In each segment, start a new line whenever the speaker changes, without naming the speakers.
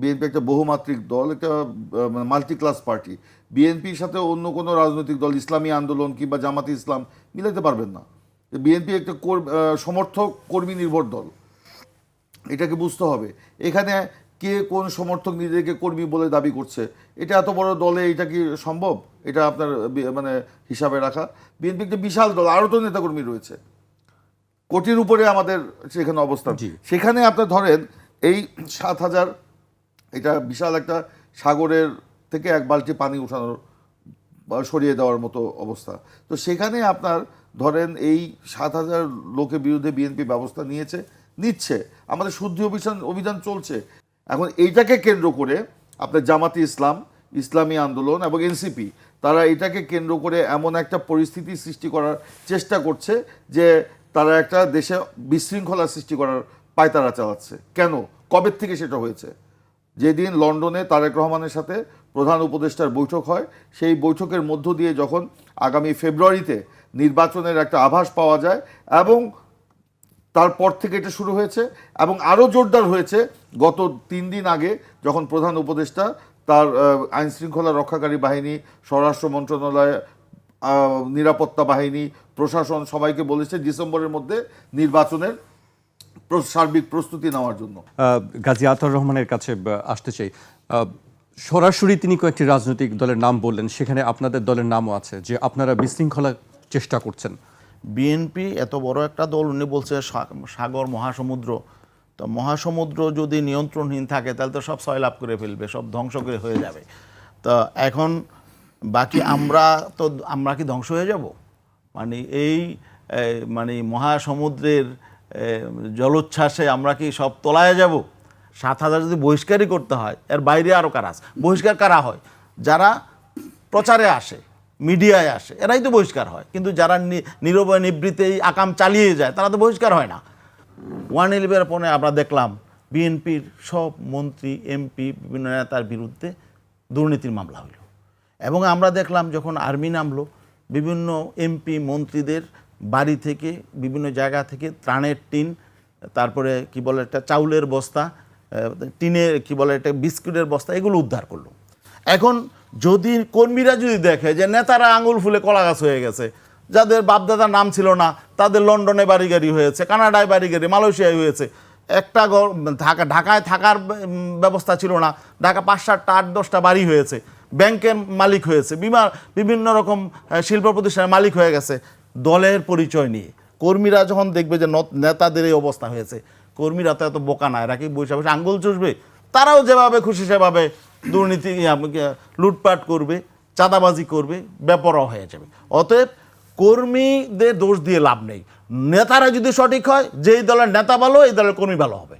BNP একটা বহুমাত্রিক দল একটা মাল্টি ক্লাস পার্টি বিএনপির সাথে অন্য কোনো রাজনৈতিক দল ইসলামী আন্দোলন কিংবা জামাতি ইসলাম মিলাতে পারবেন না। বিএনপি একটা সমর্থক কর্মী নির্ভর দল। এটাকে বুঝতে হবে। এখানে কে কোন সমর্থক নিজেকে কর্মী বলে দাবি করছে? এটা এত বড় দলে এটা কি সম্ভব? এটা আপনার মানে হিসাবে রাখা। বিএনপি একটা বিশাল দল আরও তো নেতাকর্মী রয়েছে। কোটির উপরে আমাদের সেখানে অবস্থান। সেখানে আপনার ধরেন এই সাত হাজার এটা বিশাল একটা সাগরের থেকে এক বালতি পানি উঠানোর সরিয়ে দেওয়ার মতো অবস্থা। তো সেখানে আপনার ধরেন এই সাত হাজার লোকের বিরুদ্ধে বিএনপি ব্যবস্থা নিয়েছে, নিচ্ছে। আমাদের শুদ্ধি অভিযান অভিযান চলছে। এখন এইটাকে কেন্দ্র করে আপনার জামাতি ইসলাম, ইসলামী আন্দোলন এবং এনসিপি, তারা এটাকে কেন্দ্র করে এমন একটা পরিস্থিতি সৃষ্টি করার চেষ্টা করছে যে তারা একটা দেশে বিশৃঙ্খলা সৃষ্টি করার পায়তারা চালাচ্ছে। কেন? কবে থেকে সেটা হয়েছে? যেদিন লন্ডনে তারেক রহমানের সাথে প্রধান উপদেষ্টার বৈঠক হয়, সেই বৈঠকের মধ্য দিয়ে যখন আগামী ফেব্রুয়ারিতে নির্বাচনের একটা আভাস পাওয়া যায় এবং তারপর থেকে এটা শুরু হয়েছে এবং আরও জোরদার হয়েছে, গত তিন দিন আগে যখন প্রধান উপদেষ্টা তার আইন শৃঙ্খলা রক্ষাকারী বাহিনী, স্বরাষ্ট্র মন্ত্রণালয় নিরাপত্তা বাহিনী, প্রশাসন সবাইকে বলেছে ডিসেম্বরের মধ্যে নির্বাচনের সার্বিক প্রস্তুতি নেওয়ার জন্য।
গাজী আতর রহমানের কাছে আসতে চাই। সরাসরি তিনি কয়েকটি রাজনৈতিক দলের নাম বললেন। সেখানে আপনাদের দলের নামও আছে যে আপনারা বিশৃঙ্খলা চেষ্টা করছেন।
বিএনপি এত বড় একটা দল উনি বলছে সা- সাগর মহাসমুদ্র। তো মহাসমুদ্র যদি নিয়ন্ত্রণহীন থাকে তাহলে তো সব সয়লাভ করে ফেলবে সব ধ্বংস করে হয়ে যাবে। তো এখন বাকি আমরা তো আমরা কি ধ্বংস হয়ে যাব? মানে এই মানে মহাসমুদ্রের জলোচ্ছ্বাসে আমরা কি সব তলায় যাব? সাত হাজার যদি বহিষ্কারই করতে হয়, এর বাইরে আরও কারা আছে? বহিষ্কার কারা হয়? যারা প্রচারে আসে, মিডিয়ায় আসে, এরাই তো বহিষ্কার হয়। কিন্তু যারা নীরবে নিবৃত্তেই আকাম চালিয়ে যায়, তারা তো বহিষ্কার হয় না। ওয়ান ইলেভেনের পরে আমরা দেখলাম, বিএনপির সব মন্ত্রী, এমপি, বিভিন্ন নেতার বিরুদ্ধে দুর্নীতির মামলা হইল। এবং আমরা দেখলাম যখন আর্মি নামলো, বিভিন্ন এমপি মন্ত্রীদের বাড়ি থেকে, বিভিন্ন জায়গা থেকে ত্রাণের টিন, তারপরে কি বলে একটা চাউলের বস্তা টিনের কি বলে একটা বিস্কুটের বস্তা, এগুলো উদ্ধার করল। এখন যদি কর্মীরা যদি দেখে যে নেতারা আঙুল ফুলে কলা গাছ হয়ে গেছে, যাদের বাপদাদার নাম ছিল না, তাদের লন্ডনে বাড়ি গাড়ি হয়েছে, কানাডায় বাড়ি গাড়ি মালয়েশিয়ায় হয়েছে, একটা ঢাকা, ঢাকায় থাকার ব্যবস্থা ছিল না, ঢাকা পাঁচ সাতটা, আট দশটা বাড়ি হয়েছে, ব্যাংকের মালিক হয়েছে, বিমা, বিভিন্ন রকম শিল্প প্রতিষ্ঠানের মালিক হয়ে গেছে দলের পরিচয় নিয়ে। কর্মীরা যখন দেখবে যে নত- নেতাদের এই অবস্থা হয়েছে, কর্মীরা তো এত বোকা না, এরা কি বসে বসে আঙ্গুল চুষবে? তারাও যেভাবে খুশি সেভাবে দুর্নীতি লুটপাট করবে, চাঁদাবাজি করবে, বেপরোয়া হয়ে যাবে। অতএব কর্মীদের দোষ দিয়ে লাভ নেই। নেতারা যদি সঠিক হয়, যেই দলের নেতা ভালো, এই দলের কর্মী ভালো হবে।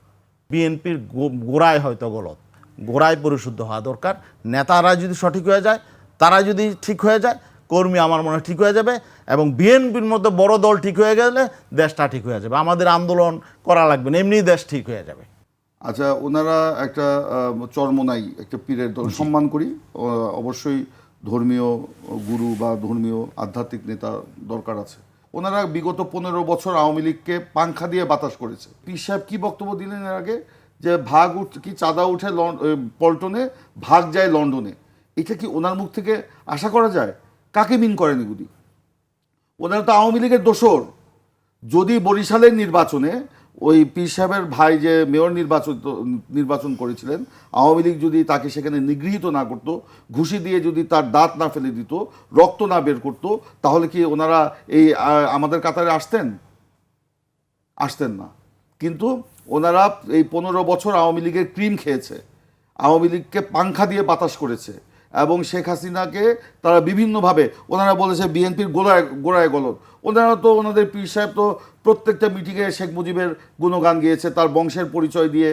বিএনপির গোড়ায় হয়তো গলত। গোড়ায় পরিশুদ্ধ হওয়া দরকার। নেতারা যদি সঠিক হয়ে যায়, তারা যদি ঠিক হয়ে যায় কর্মী আমার মনে হয় ঠিক হয়ে যাবে এবং বিএনপির মধ্যে বড় দল ঠিক হয়ে গেলে দেশটা ঠিক হয়ে যাবে। আমাদের আন্দোলন করা লাগবে না এমনি দেশ ঠিক হয়ে যাবে।
আচ্ছা ওনারা একটা চরমনাই একটা পীরের দল সম্মান করি। অবশ্যই ধর্মীয় গুরু বা ধর্মীয় আধ্যাত্মিক নেতা দরকার আছে। ওনারা বিগত পনেরো বছর আওয়ামী লীগকে পাংখা দিয়ে বাতাস করেছে। পীর সাহেব কি বক্তব্য দিলেন এর আগে? যে ভাগ উঠ কি চাঁদা উঠে পল্টনে ভাগ যায় লন্ডনে। এটা কি ওনার মুখ থেকে আশা করা যায়? কাকে মিন করেন এগুলি? ওনারা তো আওয়ামী লীগের দোসর যদি বরিশালের নির্বাচনে ওই পীর সাহেবের ভাই যে মেয়র নির্বাচন নির্বাচন করেছিলেন, আওয়ামী লীগ যদি তাকে সেখানে নিগৃহীত না করতো, ঘুষি দিয়ে যদি তার দাঁত না ফেলে দিত, রক্ত না বের করতো, তাহলে কি ওনারা এই আমাদের কাতারে আসতেন? আসতেন না। কিন্তু ওনারা এই পনেরো বছর আওয়ামী লীগের ক্রিম খেয়েছে। আওয়ামী লীগকে পাংখা দিয়ে বাতাস করেছে। এবং শেখ হাসিনাকে তারা বিভিন্নভাবে ওনারা বলেছে বিএনপির গোড়ায় গোড়ায় গলদ। ওনারা তো ওনাদের পীর সাহেব তো প্রত্যেকটা মিটিংয়ে শেখ মুজিবের গুণগান গিয়েছে তার বংশের পরিচয় দিয়ে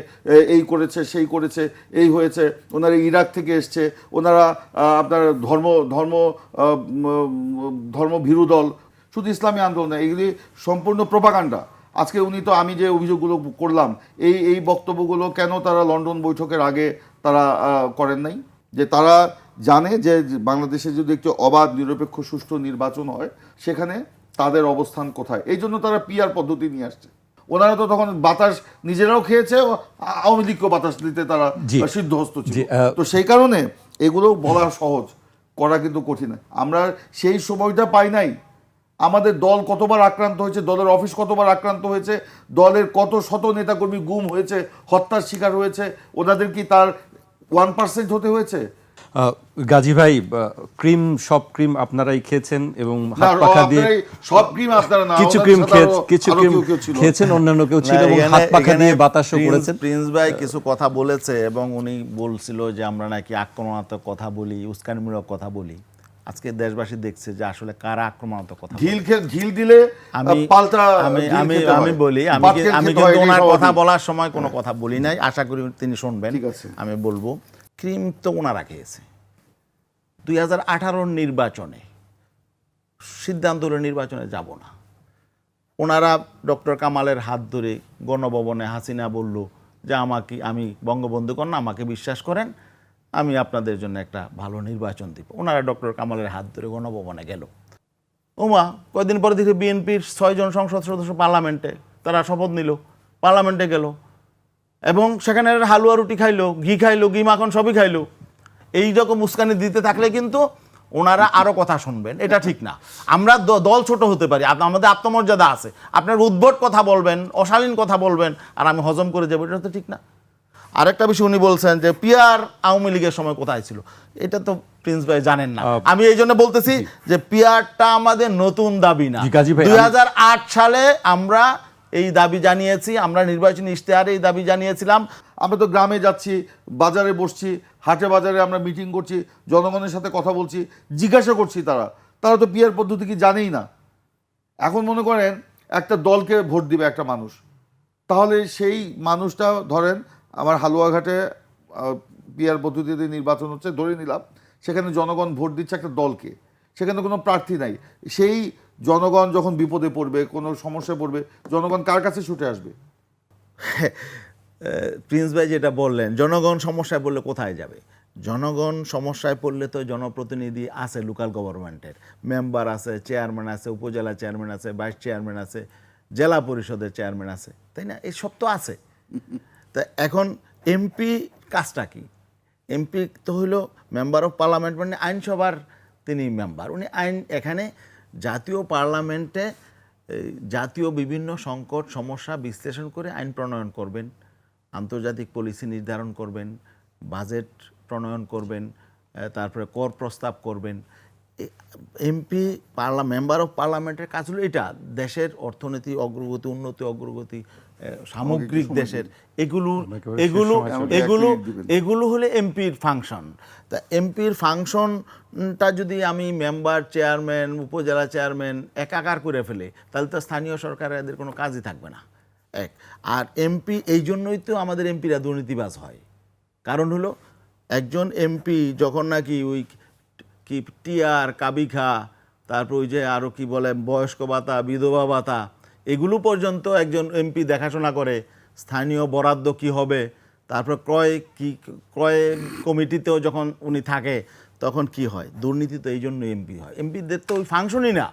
এই করেছে সেই করেছে এই হয়েছে ওনারা ইরাক থেকে এসছে ওনারা আপনার ধর্ম ধর্ম আহ, উম, ধর্ম ভীরু দল শুধু ইসলামী আন্দোলন এগুলি সম্পূর্ণ প্রপাগান্ডা। আজকে উনি তো আমি যে অভিযোগগুলো করলাম এই এই বক্তব্যগুলো কেন তারা লন্ডন বৈঠকের আগে তারা করেন নাই? যে তারা জানে যে বাংলাদেশে যদি একটি অবাধ নিরপেক্ষ সুষ্ঠু নির্বাচন হয় সেখানে তাদের অবস্থান কোথায়? এই জন্য তারা পিআর পদ্ধতি নিয়ে আসছে। ওনারা তো তখন বাতাস নিজেরাও খেয়েছে আওয়ামী লীগকেও বাতাস দিতে তারা। সিদ্ধহস্ত ছিল। তো সেই কারণে এগুলো বলা সহজ করা কিন্তু কঠিন। আমরা সেই সময়টা পাই নাই। আমাদের দল কতবার আক্রান্ত হয়েছে দলের অফিস কতবার আক্রান্ত হয়েছে দলের কত শত নেতাকর্মী গুম হয়েছে হত্যার শিকার হয়েছে ওনাদের কি তার ওয়ান পার্সেন্ট হতে হয়েছে?
গাজী ভাই ক্রিম সব ক্রিম আপনারাই খেয়েছেন এবং হাত পাখা দিয়ে
সব ক্রিম আপনারা না
কিছু ক্রিম কিছু ক্রিম। খেয়েছেন অন্যান্য কেউ ছিল এবং হাত পাখা দিয়ে বাতাসও করেছেন?
প্রিন্স ভাই কিছু কথা বলেছে এবং উনি বলছিল যে আমরা নাকি আক্রমণাত্মক কথা বলি উস্কানিমূলক কথা বলি। আজকে দেশবাসী দেখছে যে আসলে কারা আক্রমণাত্মক কথা
ঢিল খে ঢিল দিলে
আমি
পাল্টা
আমি আমি আমি বলি আমি আমি কিন্তু ওনার কথা বলার সময় কোনো কথা বলি নাই। আশা করি তিনি শুনবেন।
ঠিক আছে।
আমি বলব। ক্রিম তো ওনারা খেয়েছে। দুই হাজার আঠারোর নির্বাচনে সিদ্ধান্ত হলো নির্বাচনে যাব না। ওনারা ডক্টর কামালের হাত ধরে গণভবনে হাসিনা বলল যে, আমাকে, আমি বঙ্গবন্ধু কন্যা আমাকে বিশ্বাস করেন, আমি আপনাদের জন্য একটা ভালো নির্বাচন দিব। ওনারা ডক্টর কামালের হাত ধরে গণভবনে গেল। ওমা কয়েকদিন পরে দেখি বিএনপির ছয়জন সংসদ সদস্য পার্লামেন্টে, তারা শপথ নিল। পার্লামেন্টে গেল। এবং সেখানে হালুয়া রুটি খাইলো ঘি খাইলো ঘি মাখন সবই খাইলো। এই রকম উস্কানি দিতে থাকলে কিন্তু ওনারা আরও কথা শুনবেন এটা ঠিক না। আমরা দল ছোট হতে পারি আমাদের আত্মমর্যাদা আছে। আপনার উদ্ভট কথা বলবেন অশালীন কথা বলবেন আর আমি হজম করে যাব এটা তো ঠিক না। আরেকটা বিষয় উনি বলছেন যে পিয়ার আওয়ামী লীগের সময় কোথায় ছিল? এটা তো প্রিন্স ভাই জানেন না। আমি এই জন্য বলতেছি যে পিয়ারটা আমাদের নতুন দাবি না। দুই আট সালে আমরা এই দাবি জানিয়েছি, আমরা নির্বাচনী ইশতেহারে এই দাবি জানিয়েছিলাম।
আমরা তো গ্রামে যাচ্ছি, বাজারে বসছি, হাটে বাজারে আমরা মিটিং করছি, জনগণের সাথে কথা বলছি, জিজ্ঞাসা করছি তারা। তারা তো পিয়ার পদ্ধতি কি জানেই না। এখন মনে করেন, একটা দলকে ভোট দিবে একটা মানুষ। তাহলে সেই মানুষটা, ধরেন, আমার হালুয়াঘাটে পিয়ার পদ্ধতিতে নির্বাচন হচ্ছে, ধরে নিলাম, সেখানে জনগণ ভোট দিচ্ছে একটা দলকে। সেখানে কোনো প্রার্থী নাই। সেই জনগণ যখন বিপদে পড়বে, কোনো সমস্যায় পড়বে, জনগণ কার কাছে ছুটে আসবে?
প্রিন্স ভাই যেটা বললেন, জনগণ সমস্যায় পড়লে কোথায় যাবে? জনগণ সমস্যায় পড়লে তো জনপ্রতিনিধি আছে লোকাল গভর্নমেন্টের মেম্বার আছে চেয়ারম্যান আছে, উপজেলা চেয়ারম্যান আছে ভাইস চেয়ারম্যান আছে, জেলা পরিষদের চেয়ারম্যান আছে, তাই না? এই সব তো আছে। তা এখন এমপি কাজটা কি? এমপি তো হইল মেম্বার অফ পার্লামেন্ট মানে আইনসভার তিনি মেম্বার উনি আইন এখানে জাতীয় পার্লামেন্টে জাতীয় বিভিন্ন সংকট, সমস্যা বিশ্লেষণ করে আইন প্রণয়ন করবেন, আন্তর্জাতিক পলিসি নির্ধারণ করবেন, বাজেট প্রণয়ন করবেন তারপরে কর প্রস্তাব করবেন। এমপি পার্লা, মেম্বার অফ পার্লামেন্টের কাজ হলো এটা, দেশের অর্থনীতি, অগ্রগতি, উন্নতি, অগ্রগতি সামগ্রিক দেশের এগুলো এগুলো এগুলো এগুলো হলে এমপির ফাংশন। তা এমপির ফাংশনটা যদি আমি মেম্বার চেয়ারম্যান উপজেলা চেয়ারম্যান একাকার করে ফেলে তাহলে তো স্থানীয় সরকারের এদের কোনো কাজই থাকবে না। এক আর এমপি এই জন্যই তো আমাদের এমপিরা দুর্নীতিবাজ হয়। কারণ হলো একজন এমপি যখন নাকি ওই কি টিআর কাবিখা তারপর ওই যে আরও কি বলে বয়স্ক ভাতা বিধবা ভাতা এগুলো পর্যন্ত একজন এমপি দেখাশোনা করে, স্থানীয় বরাদ্দ কি হবে, তারপর ক্রয় কি, ক্রয় কমিটিতেও যখন উনি থাকে, তখন কি হয়? দুর্নীতি তো এই জন্য এমপি হয়। এমপিদের তো ওই ফাংশনই না।